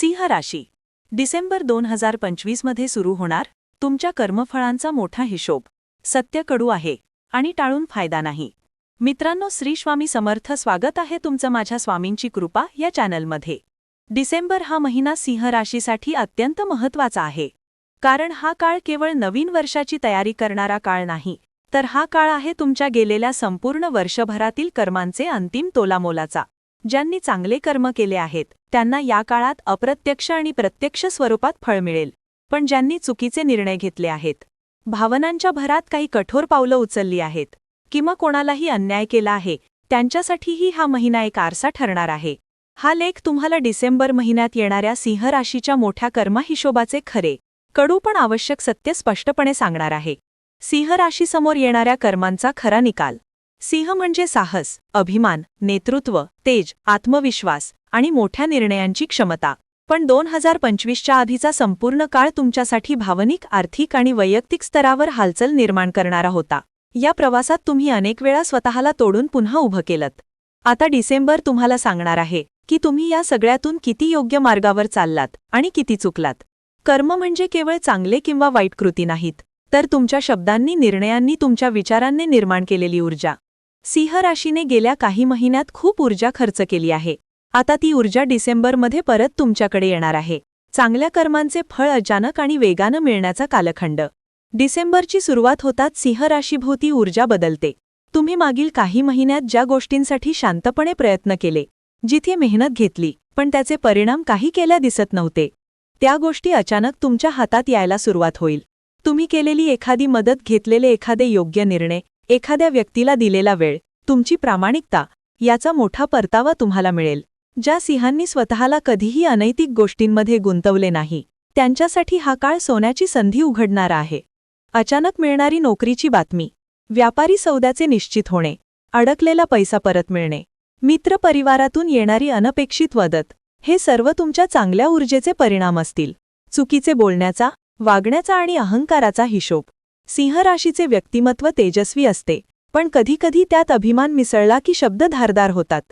सिंह राशी. डिसेंबर दोन हजार पंचवीसमध्ये सुरू होणार तुमच्या कर्मफळांचा मोठा हिशोब. सत्य कडू आहे आणि टाळून फायदा नाही. मित्रांनो श्री स्वामी समर्थ स्वागत आहे तुमचं माझ्या स्वामींची कृपा या चॅनलमध्ये. डिसेंबर हा महिना सिंह राशीसाठी अत्यंत महत्त्वाचा आहे. कारण हा काळ केवळ नवीन वर्षाची तयारी करणारा काळ नाही तर हा काळ आहे तुमच्या गेलेल्या संपूर्ण वर्षभरातील कर्मांचे अंतिम तोलामोलाचा. ज्यांनी चांगले कर्म केले आहेत त्यांना या काळात अप्रत्यक्ष आणि प्रत्यक्ष स्वरूपात फळ मिळेल. पण ज्यांनी चुकीचे निर्णय घेतले आहेत भावनांच्या भरात काही कठोर पावलं उचलली आहेत किंवा कोणालाही अन्याय केला आहे त्यांच्यासाठीही हा महिना एक आरसा ठरणार आहे. हा लेख तुम्हाला डिसेंबर महिन्यात येणाऱ्या सिंह राशीच्या मोठ्या कर्मा हिशोबाचे खरे कडू पण आवश्यक सत्य स्पष्टपणे सांगणार आहे. सिंह राशीसमोर येणाऱ्या कर्मांचा खरा निकाल. सिंह म्हणजे साहस अभिमान नेतृत्व तेज आत्मविश्वास आणि मोठ्या निर्णयांची क्षमता. पण दोन हजार पंचवीसच्या आधीचा संपूर्ण काळ तुमच्यासाठी भावनिक आर्थिक आणि वैयक्तिक स्तरावर हालचाल निर्माण करणारा होता. या प्रवासात तुम्ही अनेक वेळा स्वतःला तोडून पुन्हा उभं केलत. आता डिसेंबर तुम्हाला सांगणार आहे की तुम्ही या सगळ्यातून किती योग्य मार्गावर चाललात आणि किती चुकलात. कर्म म्हणजे केवळ चांगले किंवा वाईट कृती नाहीत तर तुमच्या शब्दांनी निर्णयांनी तुमच्या विचारांनी निर्माण केलेली ऊर्जा. सिंह राशीने गेल्या काही महिन्यात खूप ऊर्जा खर्च केली आहे. आता ती ऊर्जा डिसेंबरमध्ये परत तुमच्याकडे येणार आहे. चांगल्या कर्मांचे फळ अचानक आणि वेगानं मिळण्याचा कालखंड. डिसेंबरची सुरुवात होताच सिंह राशीभोवती ऊर्जा बदलते. तुम्ही मागील काही महिन्यात ज्या गोष्टींसाठी शांतपणे प्रयत्न केले जिथे मेहनत घेतली पण त्याचे परिणाम काही केल्या दिसत नव्हते. त्या गोष्टी अचानक तुमच्या हातात यायला सुरुवात होईल. तुम्ही केलेली एखादी मदत घेतलेले एखादे योग्य निर्णय एखाद्या व्यक्तीला दिलेला वेळ तुमची प्रामाणिकता याचा मोठा परतावा तुम्हाला मिळेल. ज्या सिंहांनी स्वतःला कधीही अनैतिक गोष्टींमध्ये गुंतवले नाही त्यांच्यासाठी हा काळ सोन्याची संधी उघडणारा आहे. अचानक मिळणारी नोकरीची बातमी व्यापारी सौद्याचे निश्चित होणे अडकलेला पैसा परत मिळणे मित्रपरिवारातून येणारी अनपेक्षित मदत हे सर्व तुमच्या चांगल्या ऊर्जेचे परिणाम असतील. चुकीचे बोलण्याचा वागण्याचा आणि अहंकाराचा हिशोब. सिंह राशीचे व्यक्तिमत्व तेजस्वी असते पण कधीकधी त्यात अभिमान मिसळला की शब्द धारदार होतात.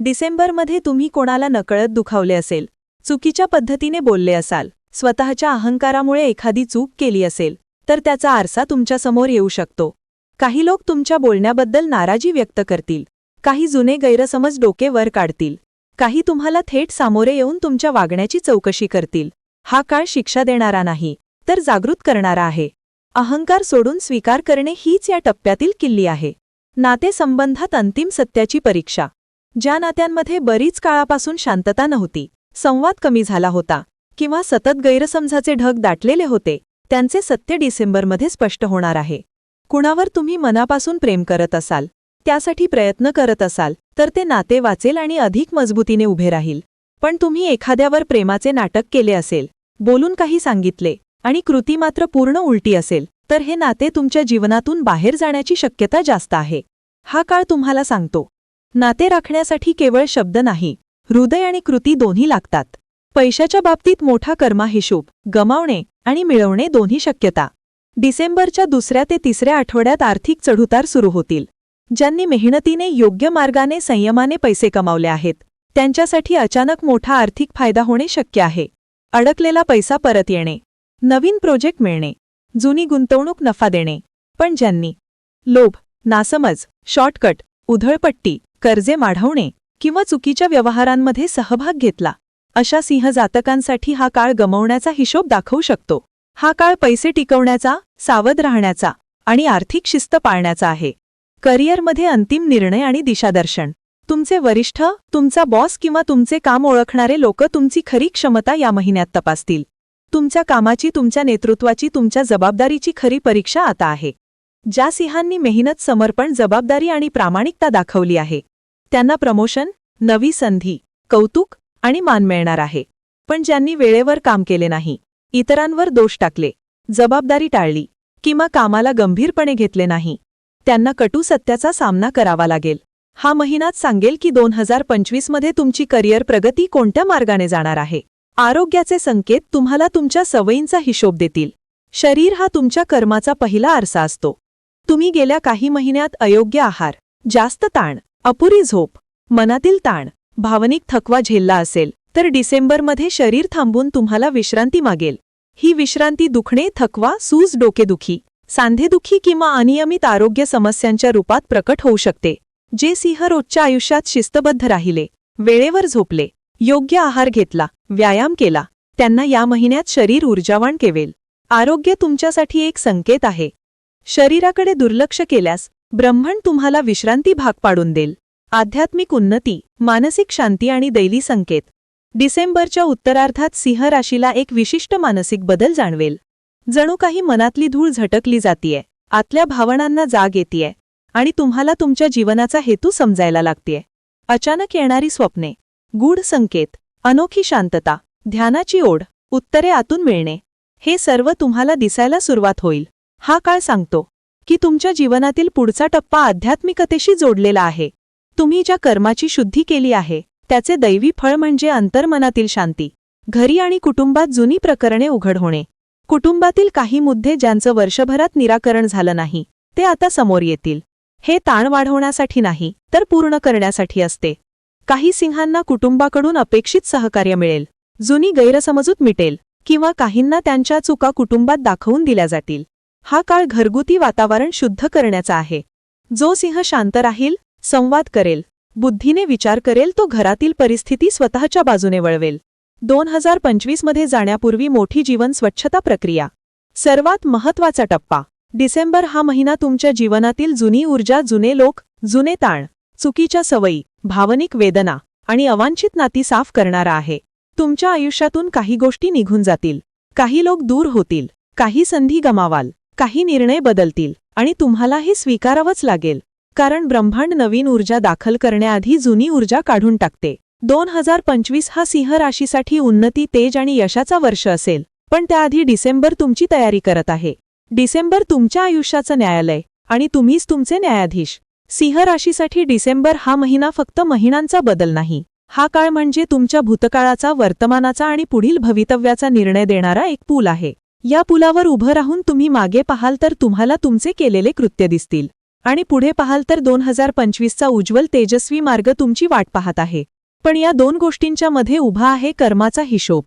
डिसेंबरमध्ये तुम्ही कोणाला नकळत दुखावले असेल चुकीच्या पद्धतीने बोलले असाल स्वतःच्या अहंकारामुळे एखादी चूक केली असेल तर त्याचा आरसा तुमच्यासमोर येऊ शकतो. काही लोक तुमच्या बोलण्याबद्दल नाराजी व्यक्त करतील काही जुने गैरसमज डोके वर काढतील काही तुम्हाला थेट सामोरे येऊन तुमच्या वागण्याची चौकशी करतील. हा काळ शिक्षा देणारा नाही तर जागृत करणारा आहे. अहंकार सोडून स्वीकार करणे हीच या टप्प्यातील किल्ली आहे. नातेसंबंधात अंतिम सत्याची परीक्षा. ज्या नात्यांमध्ये बरीच काळापासून शांतता नव्हती संवाद कमी झाला होता किंवा सतत गैरसमजाचे ढग दाटलेले होते त्यांचे सत्य डिसेंबरमध्ये स्पष्ट होणार आहे. कुणावर तुम्ही मनापासून प्रेम करत असाल त्यासाठी प्रयत्न करत असाल तर ते नाते वाचेल आणि अधिक मजबूतीने उभे राहील. पण तुम्ही एखाद्यावर प्रेमाचे नाटक केले असेल बोलून काही सांगितले आणि कृती मात्र पूर्ण उलटी असेल तर हे नाते तुमच्या जीवनातून बाहेर जाण्याची शक्यता जास्त आहे. हा काळ तुम्हाला सांगतो. नाते राखण्यासाठी केवळ शब्द नाही हृदय आणि कृती दोन्ही लागतात. पैशाच्या बाबतीत मोठा कर्मा हिशोब गमावणे आणि मिळवणे दोन्ही शक्यता. डिसेंबरच्या दुसऱ्या ते तिसऱ्या आठवड्यात आर्थिक चढउतार सुरू होतील. ज्यांनी मेहनतीने योग्य मार्गाने संयमाने पैसे कमावले आहेत त्यांच्यासाठी अचानक मोठा आर्थिक फायदा होणे शक्य आहे. अडकलेला पैसा परत येणे नवीन प्रोजेक्ट मिळणे जुनी गुंतवणूक नफा देणे. पण ज्यांनी लोभ नासमज शॉर्टकट उधळपट्टी कर्जे माढवणे किंवा चुकीच्या व्यवहारांमध्ये सहभाग घेतला अशा सिंह जातकांसाठी हा काळ गमवण्याचा हिशोब दाखवू शकतो. हा काळ पैसे टिकवण्याचा सावध राहण्याचा आणि आर्थिक शिस्त पाळण्याचा आहे. करिअरमध्ये अंतिम निर्णय आणि दिशादर्शन. तुमचे वरिष्ठ तुमचा बॉस किंवा तुमचे काम ओळखणारे लोक तुमची खरी क्षमता या महिन्यात तपासतील. तुमच्या कामाची तुमच्या नेतृत्वाची तुमच्या जबाबदारीची खरी परीक्षा आता आहे. ज्या सिंहांनी मेहनत समर्पण जबाबदारी आणि प्रामाणिकता दाखवली आहे त्यांना प्रमोशन नवी संधी कौतुक आणि मान मिळणार आहे. पण ज्यांनी वेळेवर काम केले नाही इतरांवर दोष टाकले जबाबदारी टाळली किंवा कामाला गंभीरपणे घेतले नाही त्यांना कटू सत्याचा सामना करावा लागेल. हा महिनाच सांगेल की दोन हजार पंचवीसमध्ये तुमची करिअर प्रगती कोणत्या मार्गाने जाणार आहे. आरोग्याचे संकेत तुम्हाला तुमच्या सवयींचा हिशोब देतील. शरीर हा तुमच्या कर्माचा पहिला आरसा असतो. तुम्ही गेल्या काही महिन्यात अयोग्य आहार जास्त ताण अपुरी झोप मनातील ताण भावनिक थकवा झेलला असेल तर डिसेंबरमध्ये शरीर थांबून तुम्हाला विश्रांती मागेल. ही विश्रांती दुखणे थकवा सूज डोकेदुखी सांधेदुखी किंवा अनियमित आरोग्य समस्यांच्या रूपात प्रकट होऊ शकते जे सिंह रोजच्या आयुष्यात शिस्तबद्ध राहिले वेळेवर झोपले योग्य आहार घेतला व्यायाम केला त्यांना या महिन्यात शरीर ऊर्जावान केवेल. आरोग्य तुमच्यासाठी एक संकेत आहे. शरीराकडे दुर्लक्ष केल्यास ब्रह्मण तुम्हाला विश्रांती भाग पाडून देईल. आध्यात्मिक उन्नती मानसिक शांती आणि दैली संकेत. डिसेंबरच्या उत्तरार्धात सिंह राशीला एक विशिष्ट मानसिक बदल जाणवेल. जणू काही मनातली धूळ झटकली जातीये आतल्या भावनांना जाग येतीये आणि तुम्हाला तुमच्या जीवनाचा हेतू समजायला लागतेय. अचानक येणारी स्वप्ने. गूढ संकेत अनोखी शांतता ध्यानाची ओढ उत्तरे आतून मिळणे. हे सर्व तुम्हाला दिसायला सुरुवात होईल. हा काळ सांगतो की तुमच्या जीवनातील पुढचा टप्पा आध्यात्मिकतेशी जोडलेला आहे. तुम्ही ज्या कर्माची शुद्धी केली आहे त्याचे दैवी फळ म्हणजे अंतर्मनातील शांती. घरी आणि कुटुंबात जुनी प्रकरणे उघड होणे. कुटुंबातील काही मुद्दे ज्यांचं वर्षभरात निराकरण झालं नाही ते आता समोर येतील. हे ताण वाढवण्यासाठी नाही तर पूर्ण करण्यासाठी असते. काही सिंहांना कुटुंबाकडून अपेक्षित सहकार्य मिळेल. जुनी गैरसमजूत मिटेल किंवा काहींना त्यांच्या चुका कुटुंबात दाखवून दिल्या जातील. हा काळ घरगुती वातावरण शुद्ध करण्याचा आहे. जो सिंह शांत राहील संवाद करेल बुद्धीने विचार करेल तो घरातील परिस्थिती स्वतःच्या बाजूने वळवेल. दोन हजार पंचवीसमध्ये जाण्यापूर्वी मोठी जीवन स्वच्छता प्रक्रिया. सर्वात महत्त्वाचा टप्पा. डिसेंबर हा महिना तुमच्या जीवनातील जुनी ऊर्जा जुने लोक जुने ताण चुकीच्या सवयी भावनिक वेदना आणि अवांछित नाती साफ करणारा आहे. तुमच्या आयुष्यातून काही गोष्टी निघून जातील. काही लोक दूर होतील. काही संधी गमावाल. काही निर्णय बदलतील. आणि तुम्हाला हे स्वीकारावंच लागेल. कारण ब्रह्मांड नवीन ऊर्जा दाखल करण्याआधी जुनी ऊर्जा काढून टाकते. दोन हजार पंचवीस हा सिंह राशीसाठी उन्नती तेज आणि यशाचा वर्ष असेल. पण त्याआधी डिसेंबर तुमची तयारी करत आहे. डिसेंबर तुमच्या आयुष्याचं न्यायालय आणि तुम्हीच तुमचे न्यायाधीश. सिंह राशीसाठी डिसेंबर हा महिना फक्त महिनांचा बदल नाही. हा काळ म्हणजे तुमच्या भूतकाळाचा वर्तमानाचा आणि पुढील भवितव्याचा निर्णय देणारा एक पूल आहे. या पुलावर उभं राहून तुम्ही मागे पाहाल तर तुम्हाला तुमचे केलेले कृत्य दिसतील. आणि पुढे पाहाल तर दोन हजार पंचवीसचा उज्ज्वल तेजस्वी मार्ग तुमची वाट पाहत आहे. पण या दोन गोष्टींच्या मध्ये उभा आहे कर्माचा हिशोब.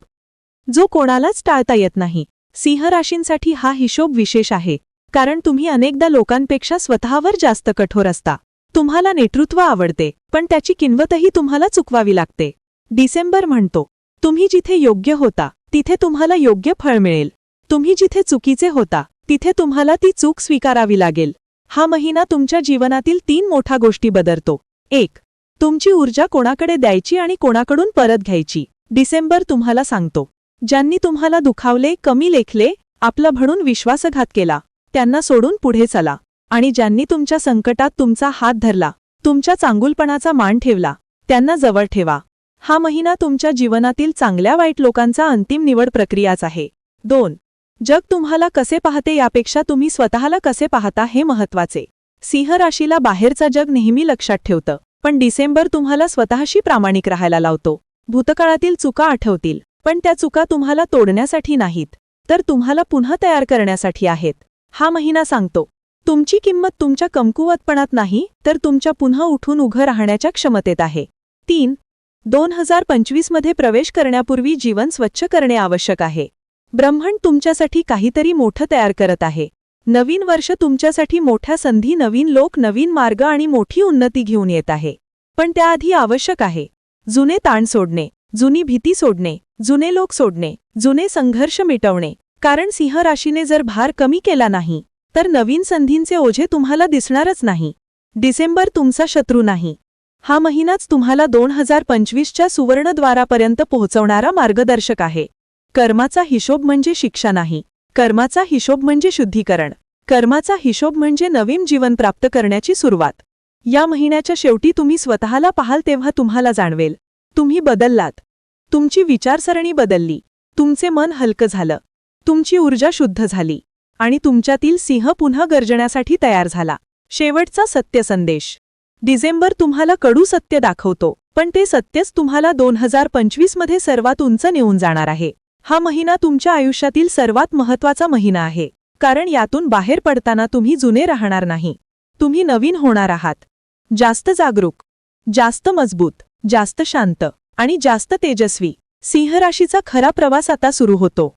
जो कोणालाच टाळता येत नाही. सिंह राशींसाठी हा हिशोब विशेष आहे. कारण तुम्ही अनेकदा लोकांपेक्षा स्वतःवर जास्त कठोर असता. तुम्हाला नेतृत्व आवडते पण त्याची किंमतही तुम्हाला चुकवावी लागते. डिसेंबर म्हणतो तुम्ही जिथे योग्य होता तिथे तुम्हाला योग्य फळ मिळेल. तुम्ही जिथे चुकीचे होता तिथे तुम्हाला ती चूक स्वीकारावी लागेल. हा महिना तुमच्या जीवनातील तीन मोठा गोष्टी बदलतो. एक तुमची ऊर्जा कोणाकडे द्यायची आणि कोणाकडून परत घ्यायची? डिसेंबर तुम्हाला सांगतो. ज्यांनी तुम्हाला दुखावले कमी लेखले आपलं म्हणून विश्वासघात केला त्यांना सोडून पुढे चला. आणि ज्यांनी तुमच्या संकटात तुमचा हात धरला तुमच्या चांगुलपणाचा मान ठेवला त्यांना जवळ ठेवा. हा महिना तुमच्या जीवनातील चांगल्या वाईट लोकांचा अंतिम निवड प्रक्रियाच आहे. दोन. जग तुम्हाला कसे पाहते यापेक्षा तुम्ही स्वतःला कसे पाहता हे महत्त्वाचे सिंह राशीला बाहेरचा जग नेहमी लक्षात ठेवतं पण डिसेंबर तुम्हाला स्वतःशी प्रामाणिक राहायला लावतो. भूतकाळातील चुका आठवतील पण त्या चुका तुम्हाला तोडण्यासाठी नाहीत तर तुम्हाला पुन्हा तयार करण्यासाठी आहेत. हा महिना सांगतो. तुमची किंमत तुमच्या कमकुवतपणात नाही तर तुमच्या पुन्हा उठून उघं राहण्याच्या क्षमतेत आहे. तीन दोन हजार पंचवीसमध्ये प्रवेश करण्यापूर्वी जीवन स्वच्छ करणे आवश्यक आहे. ब्रह्मांड तुमच्यासाठी काहीतरी मोठं तयार करत आहे. नवीन वर्ष तुमच्यासाठी मोठ्या संधी नवीन लोक नवीन मार्ग आणि मोठी उन्नती घेऊन येत आहे. पण त्याआधी आवश्यक आहे. जुने ताण सोडणे जुनी भीती सोडणे जुने लोक सोडणे जुने संघर्ष मिटवणे कारण सिंह राशीने जर भार कमी केला नाही तर नवीन संधींचे ओझे तुम्हाला दिसणारच नाही. डिसेंबर तुमचा शत्रू नाही. हा महिनाच तुम्हाला दोन हजार पंचवीसच्या सुवर्णद्वारापर्यंत पोहोचवणारा मार्गदर्शक आहे. कर्माचा हिशोब म्हणजे शिक्षा नाही. कर्माचा हिशोब म्हणजे शुद्धीकरण. कर्माचा हिशोब म्हणजे नवीन जीवन प्राप्त करण्याची सुरुवात. या महिन्याच्या शेवटी तुम्ही स्वतःला पाहाल तेव्हा तुम्हाला जाणवेल. तुम्ही बदललात. तुमची विचारसरणी बदलली. तुमचे मन हलकं झालं. तुमची ऊर्जा शुद्ध झाली आणि तुमच्यातील सिंह पुन्हा गर्जण्यासाठी तयार झाला. शेवटचा सत्य संदेश. डिसेंबर तुम्हाला कडू सत्य दाखवतो पण ते सत्यच तुम्हाला दोन हजार पंचवीसमध्ये सर्वात उंच नेऊन जाणार आहे. हा महिना तुमच्या आयुष्यातील सर्वात महत्त्वाचा महिना आहे कारण यातून बाहेर पडताना तुम्ही जुने राहणार नाही. तुम्ही नवीन होणार आहात. जास्त जागरूक जास्त मजबूत जास्त शांत आणि जास्त तेजस्वी सिंहराशीचा खरा प्रवास आता सुरू होतो.